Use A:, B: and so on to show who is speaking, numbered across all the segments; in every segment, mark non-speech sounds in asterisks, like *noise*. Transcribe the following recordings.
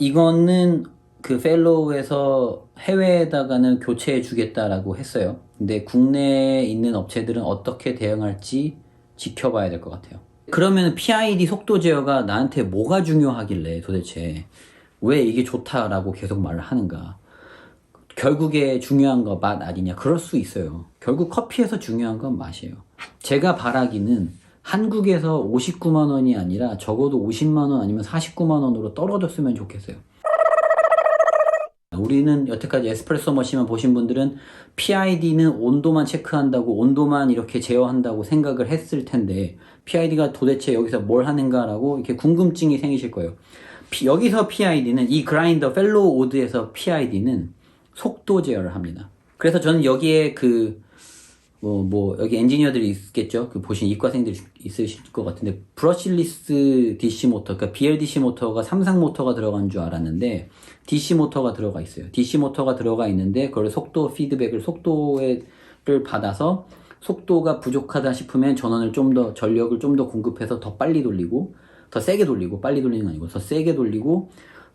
A: 이거는 그 펠로우에서 해외에다가는 교체해 주겠다라고 했어요. 근데 국내에 있는 업체들은 어떻게 대응할지 지켜봐야 될 것 같아요. 그러면 PID 속도 제어가 나한테 뭐가 중요하길래 도대체 왜 이게 좋다라고 계속 말을 하는가? 결국에 중요한 거 맛 아니냐? 그럴 수 있어요. 결국 커피에서 중요한 건 맛이에요. 제가 바라기는 한국에서 59만 원이 아니라 적어도 50만 원 아니면 49만 원으로 떨어졌으면 좋겠어요. 우리는 여태까지 에스프레소 머신만 보신 분들은 PID는 온도만 체크한다고 온도만 이렇게 제어한다고 생각을 했을 텐데 PID가 도대체 여기서 뭘 하는가라고 이렇게 궁금증이 생기실 거예요. 피- 여기서 PID는 이 그라인더 펠로우 오드에서 PID는 속도 제어를 합니다. 그래서 저는 여기에 그 뭐, 뭐, 여기 엔지니어들이 있겠죠? 그 보신 이과생들이 있으실 것 같은데, 브러실리스 DC 모터, 그러니까 BLDC 모터가 삼상 모터가 들어간 줄 알았는데, DC 모터가 들어가 있어요. DC 모터가 들어가 있는데, 그걸 속도 피드백을, 속도를 받아서, 속도가 부족하다 싶으면 전원을 좀 더, 전력을 좀 더 공급해서 더 빨리 돌리고, 더 세게 돌리고, 빨리 돌리는 건 아니고, 더 세게 돌리고,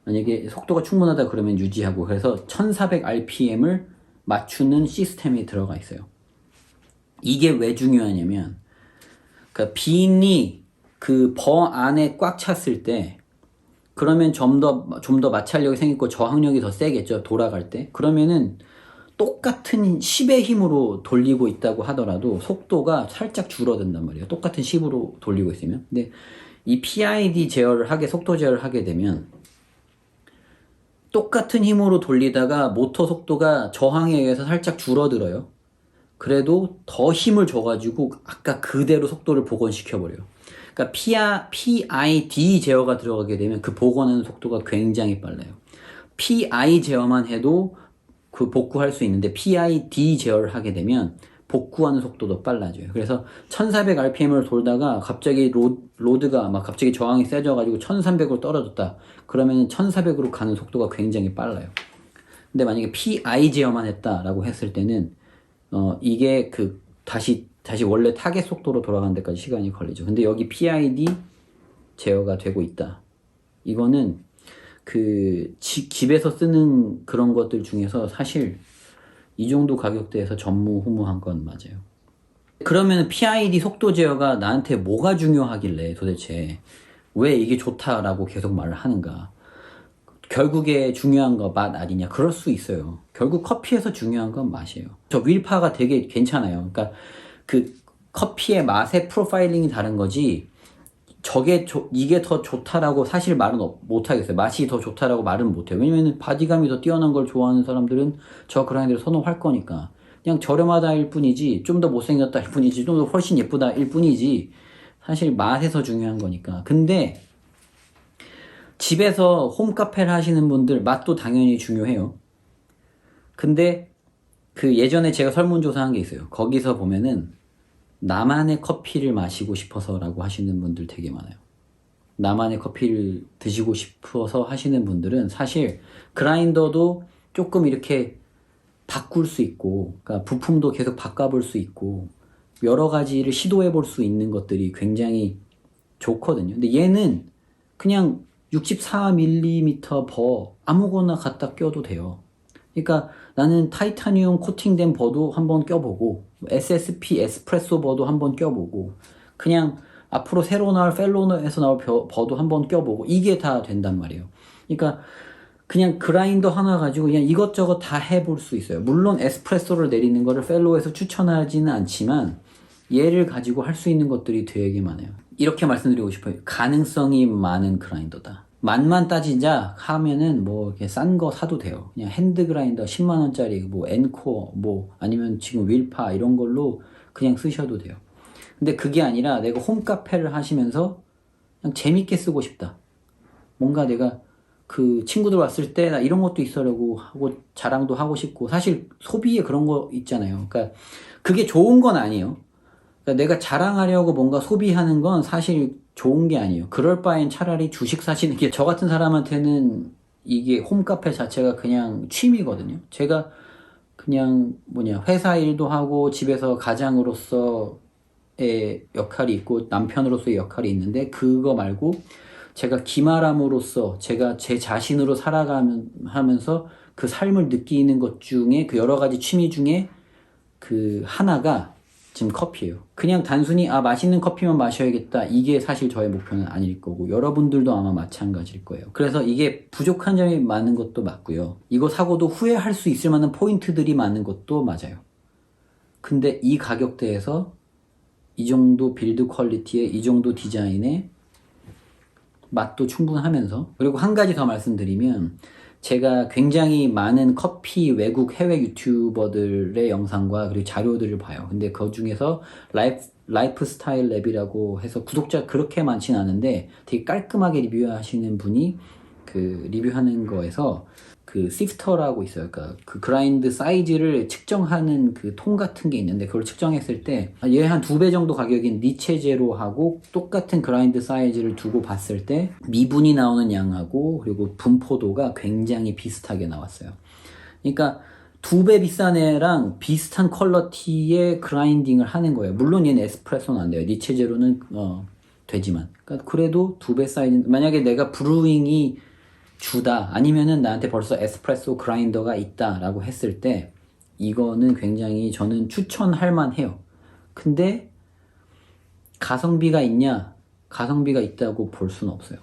A: 만약에 속도가 충분하다 그러면 유지하고, 그래서 1400rpm을 맞추는 시스템이 들어가 있어요. 이게 왜 중요하냐면 그러니까 빈이 그 버 안에 꽉 찼을 때 그러면 좀 더 좀 더 마찰력이 생기고 저항력이 더 세겠죠 돌아갈 때. 그러면은 똑같은 10의 힘으로 돌리고 있다고 하더라도 속도가 살짝 줄어든단 말이에요. 똑같은 10으로 돌리고 있으면. 근데 이 PID 제어를 하게 속도 제어를 하게 되면 똑같은 힘으로 돌리다가 모터 속도가 저항에 의해서 살짝 줄어들어요 그래도 더 힘을 줘가지고 아까 그대로 속도를 복원시켜버려요. 그러니까 PI, PID 제어가 들어가게 되면 그 복원하는 속도가 굉장히 빨라요. PI 제어만 해도 그 복구할 수 있는데 PID 제어를 하게 되면 복구하는 속도도 빨라져요. 그래서 1400rpm을 돌다가 갑자기 로, 로드가 막 갑자기 저항이 세져가지고 1300으로 떨어졌다. 그러면 1400으로 가는 속도가 굉장히 빨라요. 근데 만약에 PI 제어만 했다라고 했을 때는 어, 이게 그, 다시, 다시 원래 타겟 속도로 돌아가는 데까지 시간이 걸리죠. 근데 여기 PID 제어가 되고 있다. 이거는 그, 지- 집에서 쓰는 그런 것들 중에서 사실 이 정도 가격대에서 전무후무한 건 맞아요. 그러면 PID 속도 제어가 나한테 뭐가 중요하길래 도대체 왜 이게 좋다라고 계속 말을 하는가? 결국에 중요한 거 맛 아니냐? 그럴 수 있어요. 결국 커피에서 중요한 건 맛이에요. 저 윌파가 되게 괜찮아요. 그러니까 그 커피의 맛의 프로파일링이 다른 거지 저게 조- 이게 더 좋다라고 사실 말은 없- 못 하겠어요. 맛이 더 좋다라고 말은 못 해요. 왜냐면 바디감이 더 뛰어난 걸 좋아하는 사람들은 저 그라인드를 선호할 거니까. 그냥 저렴하다일 뿐이지 좀 더 못생겼다일 뿐이지 좀 더 훨씬 예쁘다일 뿐이지 사실 맛에서 중요한 거니까. 근데 집에서 홈카페를 하시는 분들 맛도 당연히 중요해요. 근데 그 예전에 제가 설문조사한 게 있어요. 거기서 보면은 나만의 커피를 마시고 싶어서라고 하시는 분들 되게 많아요. 나만의 커피를 드시고 싶어서 하시는 분들은 사실 그라인더도 조금 이렇게 바꿀 수 있고, 그러니까 부품도 계속 바꿔볼 수 있고, 여러 가지를 시도해 볼 수 있는 것들이 굉장히 좋거든요. 근데 얘는 그냥 64mm 버 아무거나 갖다 껴도 돼요. 그러니까 나는 타이타늄 코팅된 버도 한번 껴보고 SSP 에스프레소 버도 한번 껴보고 그냥 앞으로 새로 나올 펠로에서 나올 벼- 버도 한번 껴보고 이게 다 된단 말이에요. 그러니까 그냥 그라인더 하나 가지고 그냥 이것저것 다 해볼 수 있어요. 물론 에스프레소를 내리는 거를 펠로에서 추천하지는 않지만 얘를 가지고 할 수 있는 것들이 되게 많아요. 이렇게 말씀드리고 싶어요. 가능성이 많은 그라인더다. 맛만 따지자 하면은 뭐 이렇게 싼 거 사도 돼요. 그냥 핸드 그라인더 10만 원짜리 뭐 엔코어 뭐 아니면 지금 윌파 이런 걸로 그냥 쓰셔도 돼요. 근데 그게 아니라 내가 홈카페를 하시면서 그냥 재밌게 쓰고 싶다. 뭔가 내가 그 친구들 왔을 때 나 이런 것도 있어라고 하고 자랑도 하고 싶고 사실 소비에 그런 거 있잖아요. 그러니까 그게 좋은 건 아니에요. 그러니까 내가 자랑하려고 뭔가 소비하는 건 사실 좋은 게 아니에요. 그럴 바엔 차라리 주식 사시는 게 저 같은 사람한테는 이게 홈카페 자체가 그냥 취미거든요. 제가 그냥 뭐냐 회사 일도 하고 집에서 가장으로서의 역할이 있고 남편으로서의 역할이 있는데 그거 말고 제가 기말함으로써 제가 제 자신으로 살아가면서 그 삶을 느끼는 것 중에 그 여러 가지 취미 중에 그 하나가 지금 커피예요. 그냥 단순히 아 맛있는 커피만 마셔야겠다 이게 사실 저의 목표는 아닐 거고 여러분들도 아마 마찬가지일 거예요. 그래서 이게 부족한 점이 많은 것도 맞고요. 이거 사고도 후회할 수 있을 만한 포인트들이 많은 것도 맞아요. 근데 이 가격대에서 이 정도 빌드 퀄리티에 이 정도 디자인에 맛도 충분하면서 그리고 한 가지 더 말씀드리면 제가 굉장히 많은 커피 외국 해외 유튜버들의 영상과 그리고 자료들을 봐요. 근데 그 중에서 라이프 라이프 스타일 랩이라고 해서 구독자 그렇게 많진 않은데 되게 깔끔하게 리뷰하시는 분이 그 리뷰하는 거에서 그 시프터라고 있어요. 그러니까 그 그라인드 사이즈를 측정하는 그 통 같은 게 있는데 그걸 측정했을 때 얘 한 두 배 정도 가격인 니체제로하고 똑같은 그라인드 사이즈를 두고 봤을 때 미분이 나오는 양하고 그리고 분포도가 굉장히 비슷하게 나왔어요. 그러니까 두 배 비싼 애랑 비슷한 퀄러티의 그라인딩을 하는 거예요. 물론 얘는 에스프레소는 안 돼요. 니체제로는 어, 되지만. 그러니까 그래도 두 배 사이즈. 만약에 내가 브루잉이 주다 아니면은 나한테 벌써 에스프레소 그라인더가 있다 라고 했을 때 이거는 굉장히 저는 추천할 만해요. 근데 가성비가 있냐? 가성비가 있다고 볼 수는 없어요.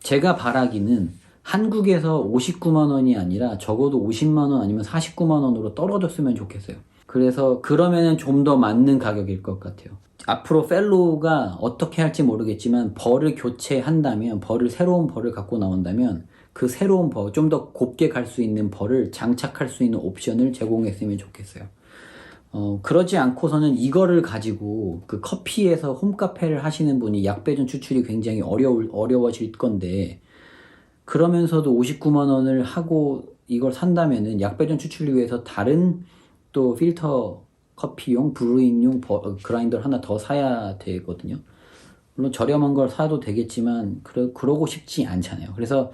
A: 제가 바라기는 한국에서 59만 원이 아니라 적어도 50만 원 아니면 49만 원으로 떨어졌으면 좋겠어요. 그래서 그러면은 좀 더 맞는 가격일 것 같아요. 앞으로 펠로우가 어떻게 할지 모르겠지만 벌을 교체한다면 벌을 새로운 벌을 갖고 나온다면 그 새로운 벌, 좀 더 곱게 갈 수 있는 벌을 장착할 수 있는 옵션을 제공했으면 좋겠어요. 어, 그러지 않고서는 이거를 가지고 그 커피에서 홈카페를 하시는 분이 약배전 추출이 굉장히 어려울, 어려워질 건데, 그러면서도 59만 원을 하고 이걸 산다면은 약배전 추출을 위해서 다른 또 필터 커피용, 브루잉용 버- 어, 그라인더를 하나 더 사야 되거든요. 물론 저렴한 걸 사도 되겠지만, 그러, 그러고 싶지 않잖아요. 그래서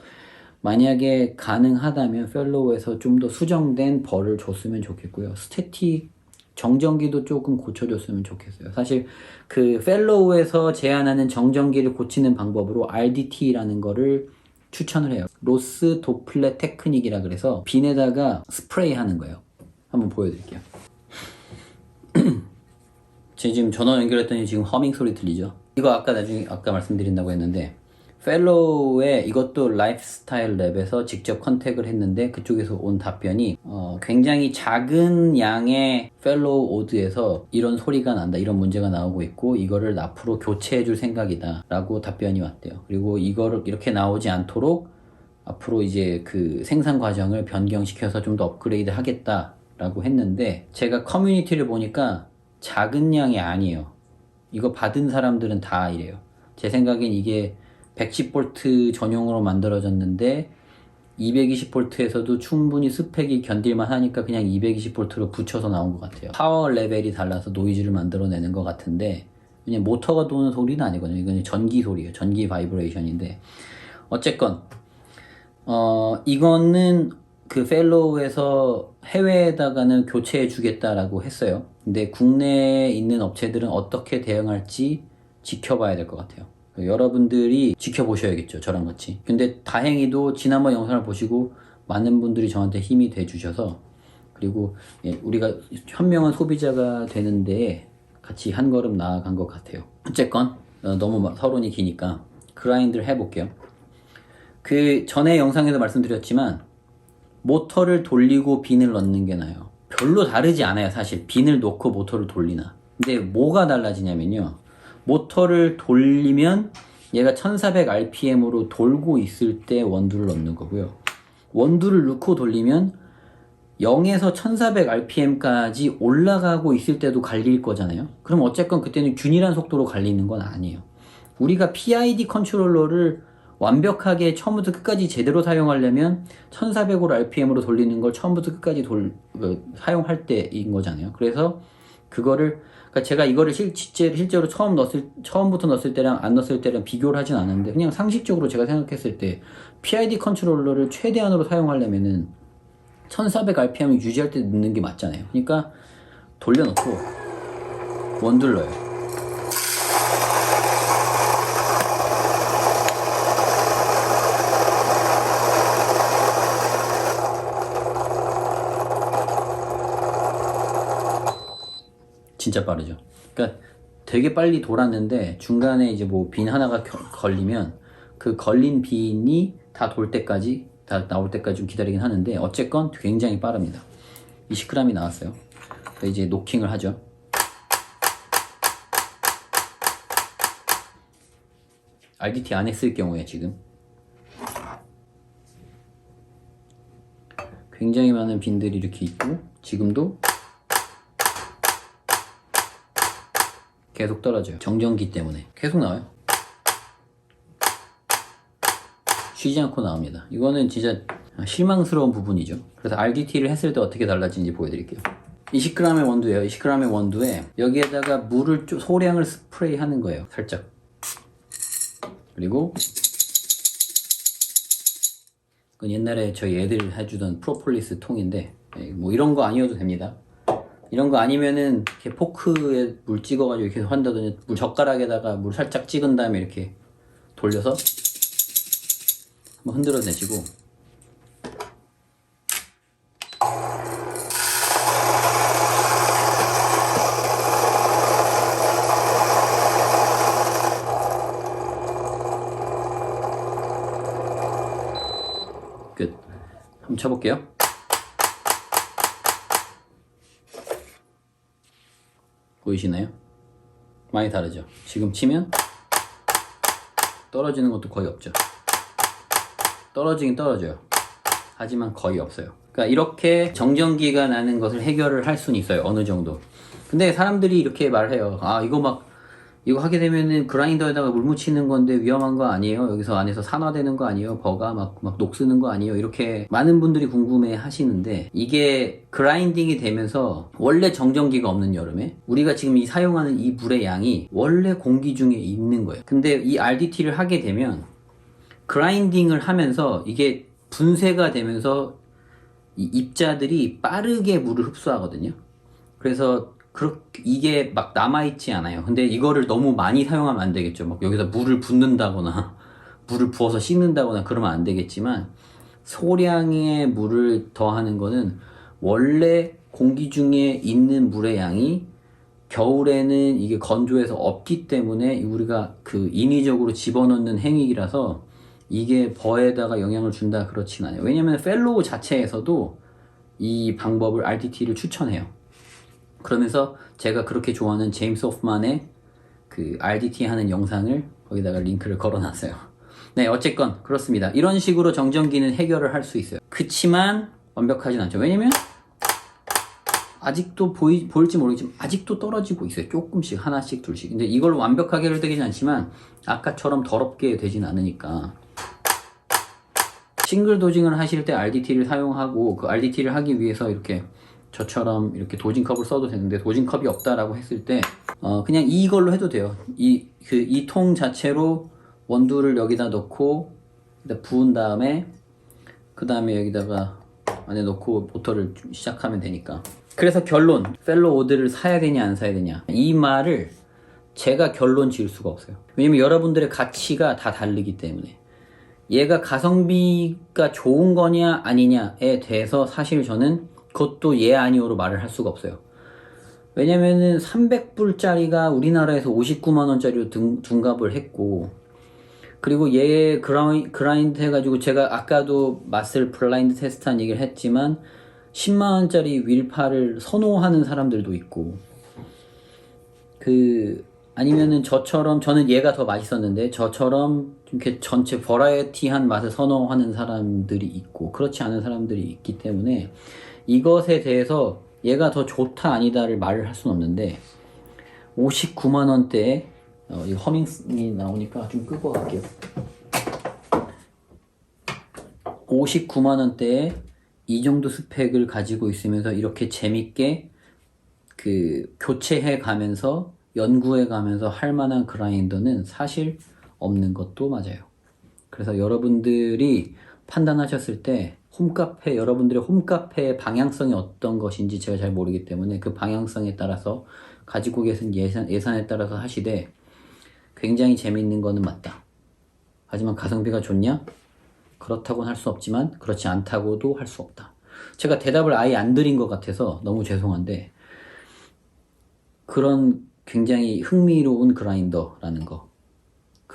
A: 만약에 가능하다면 펠로우에서 좀 더 수정된 벌을 줬으면 좋겠고요. 스태틱 정전기도 조금 고쳐줬으면 좋겠어요. 사실 그 펠로우에서 제안하는 정전기를 고치는 방법으로 RDT라는 거를 추천을 해요. 로스 도플레 테크닉이라 그래서 빈에다가 스프레이 하는 거예요. 한번 보여드릴게요. *clears throat* 제 지금 전화 연결했더니 지금 허밍 소리 들리죠? 이거 아까 나중에 아까 말씀드린다고 했는데 펠로우에 이것도 라이프스타일 랩에서 직접 컨택을 했는데 그쪽에서 온 답변이 어, 굉장히 작은 양의 펠로우 오드에서 이런 소리가 난다 이런 문제가 나오고 있고 이거를 앞으로 교체해 줄 생각이다 라고 답변이 왔대요. 그리고 이거를 이렇게 나오지 않도록 앞으로 이제 그 생산 과정을 변경시켜서 좀 더 업그레이드 하겠다 라고 했는데 제가 커뮤니티를 보니까 작은 양이 아니에요. 이거 받은 사람들은 다 이래요. 제 생각엔 이게 110V 전용으로 만들어졌는데 220V에서도 충분히 스펙이 견딜만 하니까 그냥 220V로 붙여서 나온 것 같아요. 파워 레벨이 달라서 노이즈를 만들어내는 것 같은데 그냥 모터가 도는 소리는 아니거든요. 이건 전기 소리예요. 전기 바이브레이션인데 어쨌건 어 이거는 그 펠로우에서 해외에다가는 교체해 주겠다라고 했어요. 근데 국내에 있는 업체들은 어떻게 대응할지 지켜봐야 될 것 같아요. 여러분들이 지켜보셔야겠죠. 저랑 같이. 근데 다행히도 지난번 영상을 보시고 많은 분들이 저한테 힘이 돼 주셔서 그리고 예, 우리가 현명한 소비자가 되는데 같이 한 걸음 나아간 것 같아요. 어쨌건 어, 너무 막 서론이 기니까 그라인드를 해볼게요. 그 전에 영상에서 말씀드렸지만 모터를 돌리고 빈을 넣는 게 나아요. 별로 다르지 않아요, 사실. 빈을 놓고 모터를 돌리나. 근데 뭐가 달라지냐면요. 모터를 돌리면 얘가 1400rpm으로 돌고 있을 때 원두를 넣는 거고요. 원두를 넣고 돌리면 0에서 1400rpm까지 올라가고 있을 때도 갈릴 거잖아요. 그럼 어쨌건 그때는 균일한 속도로 갈리는 건 아니에요. 우리가 PID 컨트롤러를 완벽하게 처음부터 끝까지 제대로 사용하려면 1400으로 RPM으로 돌리는 걸 처음부터 끝까지 돌, 그, 사용할 때인 거잖아요. 그래서 그거를 그러니까 제가 이거를 실, 실제, 실제로 처음 넣었을 처음부터 넣었을 때랑 안 넣었을 때랑 비교를 하진 않았는데 그냥 상식적으로 제가 생각했을 때 PID 컨트롤러를 최대한으로 사용하려면은 1400rpm을 유지할 때 넣는 게 맞잖아요. 그러니까 돌려놓고 원둘 넣어요. 진짜 빠르죠. 그러니까 되게 빨리 돌았는데 중간에 이제 뭐 빈 하나가 겨, 걸리면 그 걸린 빈이 다 돌 때까지 다 나올 때까지 좀 기다리긴 하는데 어쨌건 굉장히 빠릅니다. 20g이 나왔어요. 이제 노킹을 하죠. RDT 안 했을 경우에 지금 굉장히 많은 빈들이 이렇게 있고 지금도 계속 떨어져요. 정전기 때문에. 계속 나와요? 쉬지 않고 나옵니다. 이거는 진짜 실망스러운 부분이죠. 그래서 RDT를 했을 때 어떻게 달라지는지 보여드릴게요. 20g의 원두예요. 20g의 원두에 여기에다가 물을 소량을 스프레이 하는 거예요. 살짝. 그리고 그건 옛날에 저희 애들 해주던 프로폴리스 통인데 예, 뭐 이런 거 아니어도 됩니다. 이런 거 아니면은 이렇게 포크에 물 찍어가지고 이렇게 한다든지 물 젓가락에다가 물 살짝 찍은 다음에 이렇게 돌려서 한번 흔들어 내시고 끝. 한번 쳐볼게요. 보이시나요? 많이 다르죠? 지금 치면 떨어지는 것도 거의 없죠. 떨어지긴 떨어져요. 하지만 거의 없어요. 그러니까 이렇게 정전기가 나는 것을 해결을 할 수는 있어요. 어느 정도. 근데 사람들이 이렇게 말해요. 아, 이거 막 이거 하게 되면은 그라인더에다가 물 묻히는 건데 위험한 거 아니에요? 여기서 안에서 산화되는 거 아니에요? 버가 막, 막 녹쓰는 거 아니에요? 이렇게 많은 분들이 궁금해 하시는데 이게 그라인딩이 되면서 원래 정전기가 없는 여름에 우리가 지금 이 사용하는 이 물의 양이 원래 공기 중에 있는 거예요. 근데 이 RDT를 하게 되면 그라인딩을 하면서 이게 분쇄가 되면서 입자들이 빠르게 물을 흡수하거든요. 그래서 그렇게 이게 막 남아있지 않아요. 근데 이거를 너무 많이 사용하면 안 되겠죠. 막 여기다 물을 붓는다거나 *laughs* 물을 부어서 씻는다거나 그러면 안 되겠지만 소량의 물을 더하는 거는 원래 공기 중에 있는 물의 양이 겨울에는 이게 건조해서 없기 때문에 우리가 그 인위적으로 집어넣는 행위라서 이게 버에다가 영향을 준다 그렇진 않아요. 왜냐면 하 펠로우 자체에서도 이 방법을 RTT를 추천해요. 그러면서 제가 그렇게 좋아하는 제임스 호프만의 그 RDT 하는 영상을 거기다가 링크를 걸어놨어요. *laughs* 네, 어쨌건 그렇습니다. 이런 식으로 정전기는 해결을 할 수 있어요. 그치만 완벽하진 않죠. 왜냐면 아직도 보이, 보일지 모르겠지만 아직도 떨어지고 있어요. 조금씩 하나씩 둘씩. 근데 이걸 완벽하게 해결되진 않지만 아까처럼 더럽게 되진 않으니까 싱글 도징을 하실 때 RDT를 사용하고 그 RDT를 하기 위해서 이렇게 저처럼 이렇게 도진컵을 써도 되는데 도진컵이 없다라고 했을 때 어 그냥 이걸로 해도 돼요. 이 그 이 통 자체로 원두를 여기다 넣고 부은 다음에 그 다음에 여기다가 안에 넣고 모터를 시작하면 되니까. 그래서 결론 펠로 오드를 사야 되냐 안 사야 되냐. 이 말을 제가 결론 지을 수가 없어요. 왜냐면 여러분들의 가치가 다 다르기 때문에. 얘가 가성비가 좋은 거냐 아니냐에 대해서 사실 저는 그것도 예 아니오로 말을 할 수가 없어요. 왜냐면은 300불짜리가 우리나라에서 59만원짜리로 둔갑을 했고 그리고 얘 그라인, 그라인드 해가지고 제가 아까도 맛을 블라인드 테스트한 얘기를 했지만 10만원짜리 윌파를 선호하는 사람들도 있고 그 아니면은 저처럼 저는 얘가 더 맛있었는데 저처럼 이렇게 전체 버라이어티한 맛을 선호하는 사람들이 있고 그렇지 않은 사람들이 있기 때문에 이것에 대해서 얘가 더 좋다 아니다를 말을 할 수는 없는데 59만 원대에 어, 이 허밍이 나오니까 좀 끄고 갈게요. 59만 원대에 이 정도 스펙을 가지고 있으면서 이렇게 재밌게 그 교체해 가면서 연구해 가면서 할 만한 그라인더는 사실 없는 것도 맞아요. 그래서 여러분들이 판단하셨을 때 홈카페 여러분들의 홈카페의 방향성이 어떤 것인지 제가 잘 모르기 때문에 그 방향성에 따라서 가지고 계신 예산, 예산에 따라서 하시되 굉장히 재미있는 거는 맞다. 하지만 가성비가 좋냐? 그렇다고는 할 수 없지만 그렇지 않다고도 할 수 없다. 제가 대답을 아예 안 드린 것 같아서 너무 죄송한데 그런 굉장히 흥미로운 그라인더라는 거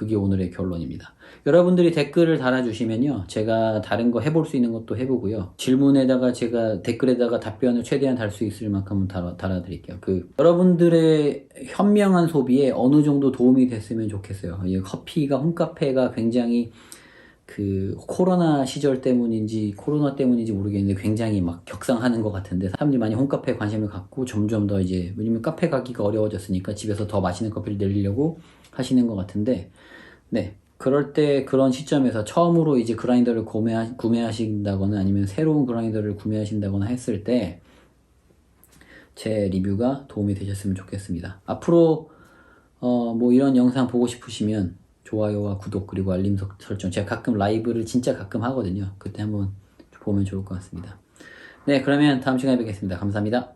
A: 그게 오늘의 결론입니다. 여러분들이 댓글을 달아주시면요. 제가 다른 거 해볼 수 있는 것도 해보고요. 질문에다가 제가 댓글에다가 답변을 최대한 달 수 있을 만큼은 달아, 달아드릴게요. 그, 여러분들의 현명한 소비에 어느 정도 도움이 됐으면 좋겠어요. 이 커피가, 홈카페가 굉장히 그 코로나 시절 때문인지 코로나 때문인지 모르겠는데 굉장히 막 격상하는 것 같은데 사람들이 많이 홈카페에 관심을 갖고 점점 더 이제 왜냐면 카페 가기가 어려워졌으니까 집에서 더 맛있는 커피를 내리려고 하시는 것 같은데 네 그럴 때 그런 시점에서 처음으로 이제 그라인더를 구매하, 구매하신다거나 아니면 새로운 그라인더를 구매하신다거나 했을 때 제 리뷰가 도움이 되셨으면 좋겠습니다. 앞으로 어, 뭐 이런 영상 보고 싶으시면 좋아요와 구독 그리고 알림 석- 설정 제가 가끔 라이브를 진짜 가끔 하거든요. 그때 한번 보면 좋을 것 같습니다. 네 그러면 다음 시간에 뵙겠습니다. 감사합니다.